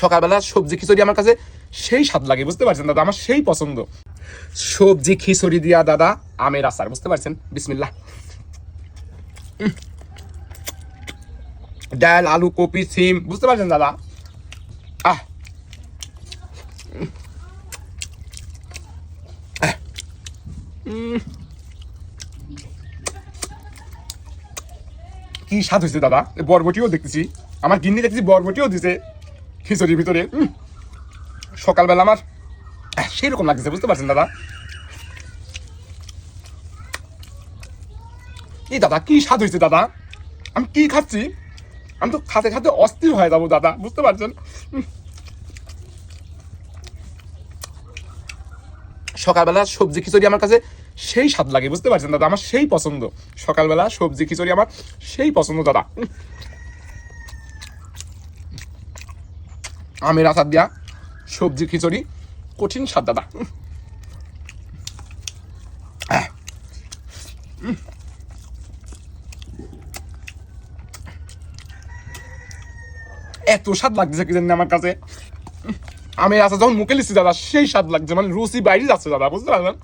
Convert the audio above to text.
সকালবেলা সবজি খিচুড়ি আমার কাছে সেই স্বাদ লাগে, বুঝতে পারছেন দাদা? আমার সেই পছন্দ। সবজি খিচুড়ি দিয়া দাদা, আমের আচার, বুঝতে পারছেন? বিসমিল্লা। ডাল, আলু, কপি, সিম, বুঝতে পারছেন দাদা? আহ। কি স্বাদ হয়েছে দাদা? বরবটিও দেখতেছি। আমার গিন্নি দেখতেছি বরবটিও দিছে। খিচুড়ির ভিতরে সকালবেলা আমার সেই রকম লাগতেছে বুঝতে পারছেন দাদা? এই দাদা, কি স্বাদ হয়েছে দাদা? আমি কি খাচ্ছি? আমি তো খাতে খাতে অস্থির হয়ে যাব দাদা, বুঝতে পারছেন? সকালবেলা সবজি খিচুড়ি আমার কাছে সেই স্বাদ লাগে, বুঝতে পারছেন দাদা? আমার সেই পছন্দ। সকালবেলা সবজি খিচুড়ি আমার সেই পছন্দ, দাদা। আমের আচার দিয়া, সবজি, খিচুড়ি, কঠিন স্বাদ, দাদা। এত স্বাদ লাগছে কি জানি আমার কাছে। আমের আচার যখন মুখে লিখছি দাদা, সেই স্বাদ লাগছে মানে রুচি বাইরে যাচ্ছে, দাদা, বুঝতে পারলেন